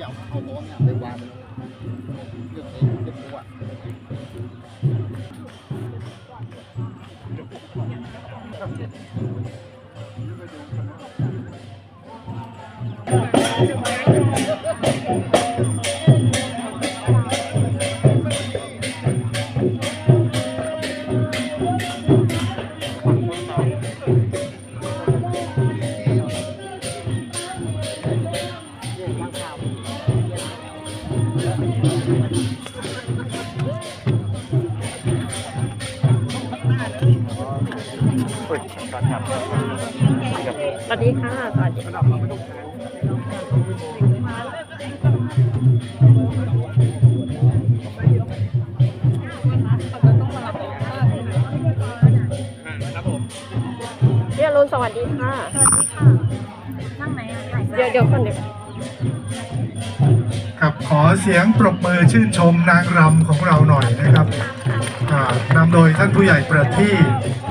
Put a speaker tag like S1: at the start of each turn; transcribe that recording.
S1: บอกให้พี่เอาเอา
S2: สวัสดีค่ะสวัสดีค่ะพี่อรุณสวัสดีค่ะ
S3: สวัสดีค่ะนั่งไหนอะถ่าย
S2: เดี๋ยวเดี๋ยวก่อนเดี๋ยว
S4: ครับขอเสียงปรบมือชื่นชมนางรำของเราหน่อยนะครับนำโดยท่านผู้ใหญ่ประที